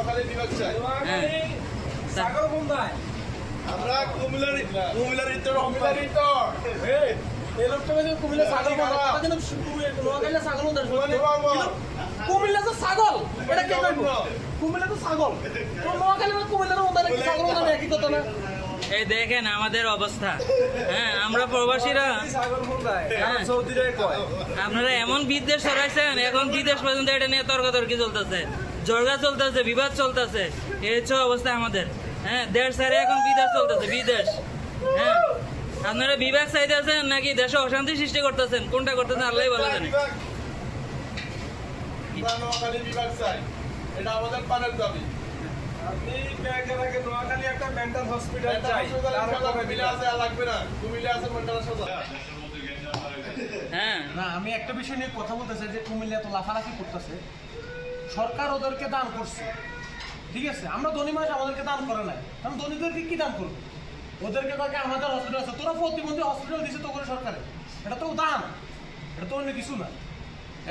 নোয়াখালী বিভাগ চাই। হ্যাঁ। আমরা কুমিল্লার কুমিল্লার। ইতর কুমিল্লার ইতর এই কুমিল্লা ছাগল বন্ধায় তারা যেন কুমিল্লা নোয়াখালীর ছাগল বন্ধায় কুমিল্লা বাবা। কুমিল্লা তো ছাগল এটা কে কুমিল্লা তো ছাগল নোয়াখালী কুমিল্লার মধ্যে ছাগল একই কথা না? এই দেখেন আমাদের অবস্থা। হ্যাঁ আমরা প্রবাসীরা হ্যাঁ। আপনারা এমন বিদ্বেষ ছড়াইছেন এখন বিদেশ পর্যন্ত এটা নিয়ে তর্কাতর্কি চলতেছে? জর্গা চলতেছে বিবাদ চলতেছে। এই হচ্ছে অবস্থা আমাদের। হ্যাঁ দেশ সারে এখন বিদেশ চলতেছে বিদেশ। হ্যাঁ আপনারা বিভাগ চাইতেছেন নাকি দেশে অশান্তি সৃষ্টি করতেছেন? কোনটা করতেছেন আল্লাহ ভালো জানে। বিভাগ আমরা নোয়াখালী বিভাগ চাই। এটা আমাদের পানের দাবি। আপনি ব্যাগের আগে নোয়াখালী একটা মেন্টাল হসপিটাল চাই। লাগবে না। কুমিল্লা আছে মেন্টাল হাসপাতাল হ্যাঁ। না আমি একটা বিষয় নিয়ে কথা বলতে চাই যে কুমিল্লা এত লাফালাফি করতেছে। সরকার ওদেরকে দান করছে। ঠিক আছে? আমরা ধনী মানুষ আমাদেরকে দান করে নাই। কারণ ধনীদেরকে কি দান করবে? ওদেরকে কয়েক আমাদের হসপিটাল আছে। তোরা প্রতিবন্ধী হসপিটাল দিছে তো করে সরকারে। এটা তো দান। এটা তো অন্য কিছু না।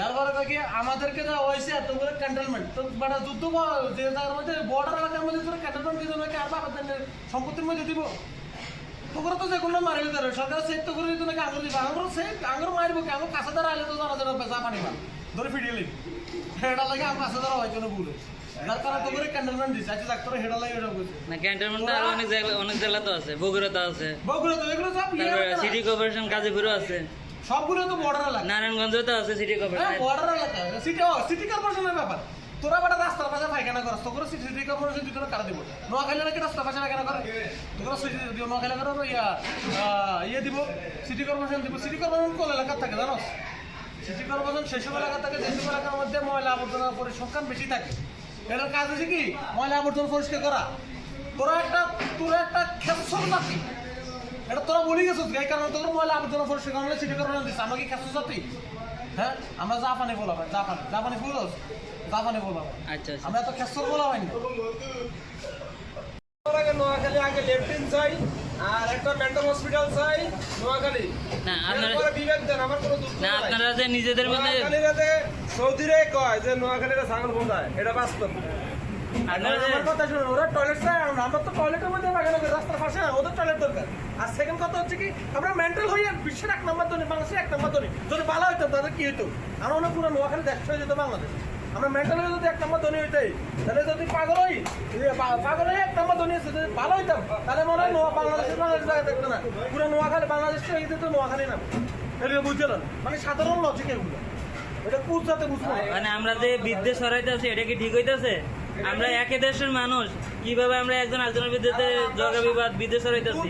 এরপরে কয়েক আমাদেরকে দেওয়া হয়েছে এত করে ক্যান্টনমেন্ট তো মানে যুদ্ধ যে তার মধ্যে বর্ডার এলাকার মধ্যে তোরা ক্যান্টনমেন্ট দিয়ে নাকি আর বাবাদের সম্পত্তির মধ্যে দিব? তোকে তো যে কোনো মারি দিতে সরকার সেট তো করে দিত নাকি? আঙুর দিবে। আঙুর সেট আঙুর মারবো কি আঙুর কাছে দ্বারা আইলে তো জানা যাবে পানি মার ধরে ফিরিয়ে লিখি হেডা লাগে হয় কোনো ভুলে যার কারণে তো করে আচ্ছা ডাক্তার হেডা লাগে এটা বলছে। না ক্যান্টনমেন্ট তো আরও অনেক জায়গা অনেক জেলা তো আছে বগুড়াতে আছে। বগুড়া তো এগুলো সব তারপরে এলাকা। সিটি কর্পোরেশন গাজীপুরও আছে। সবগুলো তো বর্ডার এলাকা। নারায়ণগঞ্জও তো আছে সিটি হ্যাঁ কর্পোরেশন বর্ডার এলাকা। সিটি সিটি কর্পোরেশনের ব্যাপার। তোরা বেটা রাস্তার পাশে পায়খানা করস সিটি দিব। নোয়াখালী নাকি রাস্তার পাশে পায়খানা করে? তোকে সিটি দিব নোয়াখালী করে ইয়া ইয়ে দিব সিটি কর্পোরেশন দিব। সিটি কর্পোরেশন কোন এলাকার থাকে জানোস? সিটি কর্পোরেশন সেসব এলাকা থাকে যেসব এলাকার মধ্যে ময়লা আবর্জনা পরিসংখ্যান বেশি থাকে। এটার কাজ হচ্ছে কি? ময়লা আবর্জনা পরিষ্কার করা। তোরা একটা তোরা একটা খেসর জাতি। এটা তোরা বলি গেছিস এই কারণে তোর ময়লা আবর্জনা পরিষ্কার করলে সিটি কর্পোরেশন দিচ্ছে আমরা কি খেসর জাতি? হ্যাঁ? আমরা জাপানি বলা হয় জাপানি। জাপানি ফুলস জাপানি বলা হয়। আচ্ছা আচ্ছা। আমরা তো খেসর বলা হয় না। আমার আগে নোয়াখালী আগে লেফটেন্ট চাই আর একটা মেন্টাল হসপিটাল চাই নোয়াখালী। না, আপনারা- বিবেক দেন আমার কোনো দুঃখ না আপনারা যে নিজেদের মধ্যে নোয়াখালীরাতে সৌদিরে কয় যে নোয়াখালীরা ছাগল বন্ধায়? এটা বাস্তব। আমার কথা শুনুন ওরা টয়লেট চায় আমরা আমরা তো টয়লেটের মধ্যে লাগানো করি, রাস্তার পাশে না ওদের টয়লেট দরকার। আর সেকেন্ড কথা হচ্ছে কি আমরা মেন্টাল বিশ্বের এক নম্বর ধনী বাংলাদেশের এক নম্বর ধনী। যদি ভালো হইতো তাদের কি হইতো? আমরা অনেক পুরো নোয়াখালী দেশ হয়ে যেত বাংলাদেশ। আমরা মেন্টাল হয়ে যদি এক নম্বর ধনী হইতাই তাহলে যদি পাগল হই পাগল হয়ে এক নম্বর ধনী যদি ভালো হইতাম তাহলে মনে হয় নোয়া বাংলাদেশের বাংলাদেশ জায়গা থাকতো না পুরো নোয়াখালী বাংলাদেশ হয়ে যেত নোয়াখালী না এটা বুঝলেন মানে সাধারণ লজিক এগুলো এটা কুচ যাতে বুঝব মানে আমরা যে বিদ্বেষ এটা কি ঠিক হইতেছে আমরা একই দেশের মানুষ কীভাবে আমরা একজন একজনের বিদ্যুতে জগা বিবাদ বিদ্বেষ ছড়াইতেছি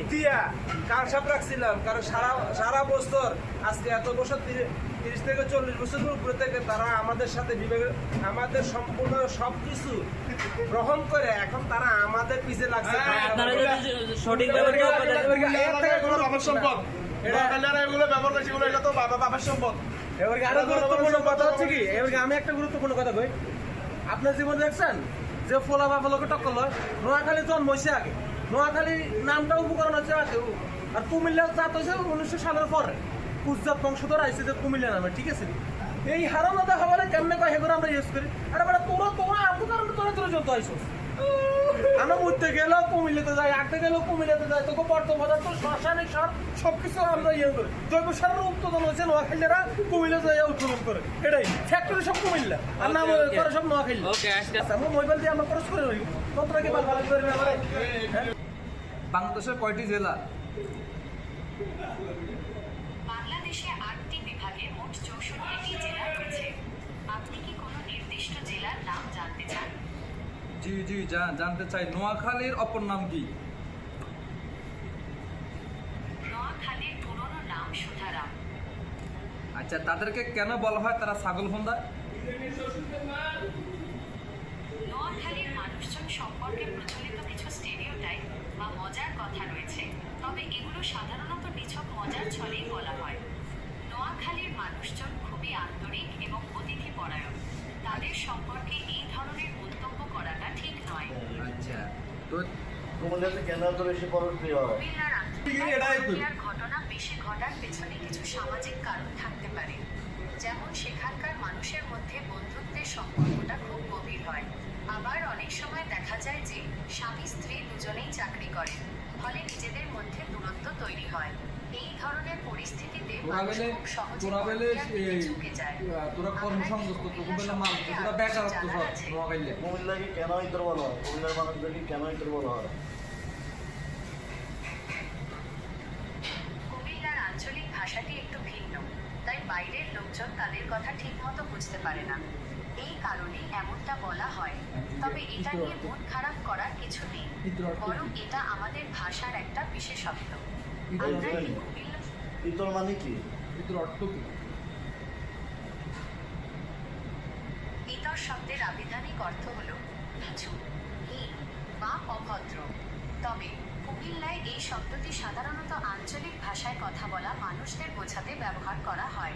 কার সাপ রাখছিলাম কারণ সারা সারা বছর আজকে এত বছর তিরিশ থেকে চল্লিশ বছরের উপরে থেকে তারা আমাদের সাথে বিবেক আমাদের সম্পূর্ণ সবকিছু গ্রহণ করে এখন তারা আমাদের পিছে লাগছে। বাবা আমি একটা গুরুত্বপূর্ণ কথা কই। আপনার জীবন দেখছেন যে ফোলা বা ফলকে টক্কর লয়? নোয়াখালী জন্ম হয়েছে আগে। নোয়াখালী নামটা উপকরণ হচ্ছে আগে আর কুমিল্লার জাত হয়েছে উনিশশো সালের পরে। কুচজাত বংশধর আইসে যে কুমিল্লা নামে ঠিক আছে এই হারাম দাদা হওয়ারে কেমনে কয় হেগুলো আমরা ইউজ করি? আরে বেটা তোরা তোরা আমু কারণে তোরা তোরা যত আইসোস। আমরা মরতে গেলেও কুমিল্লাতে যাই আঁকতে গেলেও কুমিল্লাতে যাই তোকে বর্তমানে তো রাসায়নিক সার সবকিছু আমরা ইয়ে করি। জৈব সারের উৎপাদন হচ্ছে নোয়াখালীরা কুমিল্লা যাই উৎপাদন করে। এটাই ফ্যাক্টরি সব কুমিল্লা। আর নাম. করে সব নোয়াখালী। ওকে আচ্ছা আমরা মোবাইল দিয়ে আমরা খরচ করে রই কতটা কি ভালো ভালো করে আমরা? বাংলাদেশের কয়টি জেলা? বাংলাদেশে আটটি বিভাগে মোট চৌষট্টিটি জেলা রয়েছে। আপনি কি কোনো নির্দিষ্ট জেলার নাম জানতে চান? জি জি জানতে চাই। নোয়াখালীর অপর নাম কি? নোয়াখালীর পুরনো নাম সুধারাম। আচ্ছা তাদেরকে কেন বলা হয় তারা ছাগল ফন্দা নোয়াখালীর মানুষজন সম্পর্কে প্রচলিত কিছু স্টেরিওটাইপ বা মজার কথা রয়েছে। তবে এগুলো সাধারণত নিছক মজার ছলেই বলা হয়। নোয়াখালীর মানুষজন খুবই আন্তরিক এবং অতিথি পরায়ণ তাদের সম্পর্কে এই ধরনের মন্তব্য করাটা ঠিক নয়। আচ্ছা তো কেন এত বেশি হয়? ঘটনা বেশি ঘটার পেছনে কিছু সামাজিক কারণ থাকতে পারে। যেমন সেখানকার মানুষের মধ্যে বন্ধুত্বের সম্পর্কটা খুব গভীর হয়। আবার অনেক সময় দেখা যায় যে স্বামী স্ত্রী দুজনেই চাকরি করেন ফলে নিজেদের মধ্যে দূরত্ব তৈরি হয়। এই ধরনের পরিস্থিতিতে মানুষ খুব সহজে তোরা বেলে পরকীয়ার দিকে এই ঝুঁকে যায়। তোরা কর্মসংস্থান তোরা বেলে মাল তোরা বেকারত্ব সব নোয়াখালী কুমিল্লাকে কেন ইতর বলা? হয় কুমিল্লার মানুষদেরকে কেন ইতর বলা? হয় কুমিল্লার আঞ্চলিক ভাষাটি একটু ভিন্ন তাই বাইরের লোকজন তাদের কথা ঠিকমতো বুঝতে পারে না। এই কারণে এমনটা বলা হয়। তবে এটা নিয়ে মন খারাপ করার কিছু নেই। বরং এটা আমাদের ভাষার একটা বিশেষত্ব। ইতর মানে কি? এটার অর্থ কি? ইতর শব্দের আবিধানিক অর্থ হল নিচু হীন বা অভদ্র। তবে কুমিল্লায় এই শব্দটি সাধারণত আঞ্চলিক ভাষায় কথা বলা মানুষদের বোঝাতে ব্যবহার করা হয়।